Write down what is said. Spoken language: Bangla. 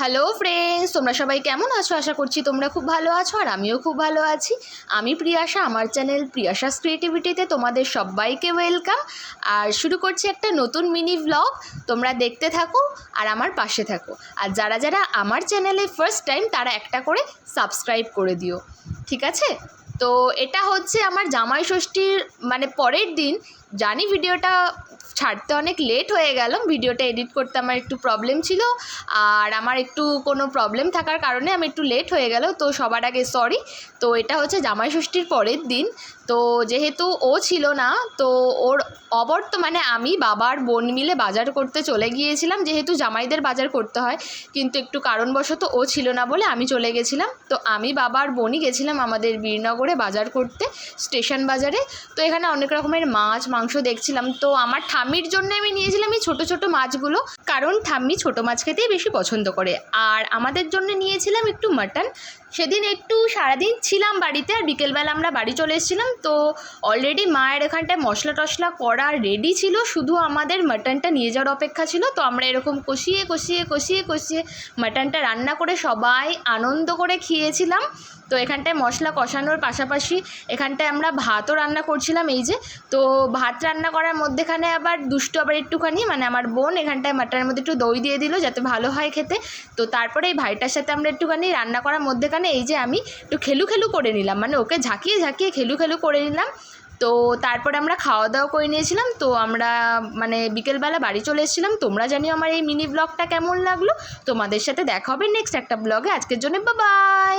হ্যালো ফ্রেন্ডস তোমরা সবাই কেমন আছো? আশা করছি তোমরা খুব ভালো আছো আর আমিও খুব ভালো আছি। আমি প্রিয়াশা, আমার চ্যানেল প্রিয়াশাস ক্রিয়েটিভিটিতে তোমাদের সবাইকে ওয়েলকাম। আর শুরু করছি একটা নতুন মিনি ভ্লগ তোমরা দেখতে থাকো আর আমার পাশে থাকো। আর যারা যারা আমার চ্যানেলে ফার্স্ট টাইম তারা একটা করে সাবস্ক্রাইব করে দিও। ঠিক আছে? তো এটা হচ্ছে আমার জামাই ষষ্ঠীর মানে পরের দিন। জানি ভিডিওটা ছাড়তে অনেক লেট হয়ে গেল, ভিডিওটা এডিট করতে আমার একটু প্রবলেম ছিল আর আমার একটু কোনো প্রবলেম থাকার কারণে আমি একটু লেট হয়ে গেল, তো সবার আগে সরি তো এটা হচ্ছে জামাই ষষ্ঠীর পরের দিন, তো যেহেতু ও ছিল না, তো ওর অবর্তমানে আমি বাবার বোন মিলে বাজার করতে চলে গিয়েছিলাম, যেহেতু জামাইদের বাজার করতে হয়, কিন্তু একটু কারণবশত ও ছিল না বলে আমি চলে গেছিলাম, তো আমি বাবার বোনই গেছিলাম আমাদের বীরনগরে বাজার করতে, স্টেশন বাজারে, তো এখানে অনেক রকমের মাছ মাংস দেখছিলাম। তো আমার ঠাম্মির জন্য আমি নিয়েছিলাম এই ছোটো ছোটো মাছগুলো, কারণ ঠাম্মি ছোটো মাছ খেতেই বেশি পছন্দ করে। আর আমাদের জন্য নিয়েছিলাম একটু মাটন সেদিন একটু সারাদিন ছিলাম বাড়িতে আর বিকেলবেলা আমরা বাড়ি চলে এসেছিলাম। তো অলরেডি মায়ের এখানটায় মশলা টশলা করা রেডি ছিল, শুধু আমাদের মাটনটা নিয়ে যাওয়ার অপেক্ষা ছিল। তো আমরা এরকম কষিয়ে কষিয়ে কষিয়ে কষিয়ে মাটনটা রান্না করে সবাই আনন্দ করে খেয়েছিলাম। তো এখানটায় মশলা কষানোর পাশাপাশি এখানটায় আমরা ভাতও রান্না করছিলাম, এই যে। তো ভাত রান্না করার মধ্যেখানে আবার দুষ্টু আবার একটুখানি মানে আমার বোন এখানটায় মাটনের মধ্যে একটু দই দিয়ে দিল যাতে ভালো হয় খেতে। তো তারপরে এই ভাইটার সাথে আমরা একটুখানি রান্না করার মধ্যেখানে এই যে আমি একটু খেলু খেলু করে নিলাম মানে ওকে ঝাঁকিয়ে ঝাঁকিয়ে খেলু খেলু করে নিলাম। তো তারপরে আমরা খাওয়া দাওয়া করে নিয়েছিলাম, তো আমরা মানে বিকেলবেলা বাড়ি চলে এসেছিলাম। তোমরা জানিও আমার এই মিনি ব্লগটা কেমন লাগল, তোমাদের সাথে দেখা হবে নেক্সট একটা ব্লগে। আজকের জন্য বাবাই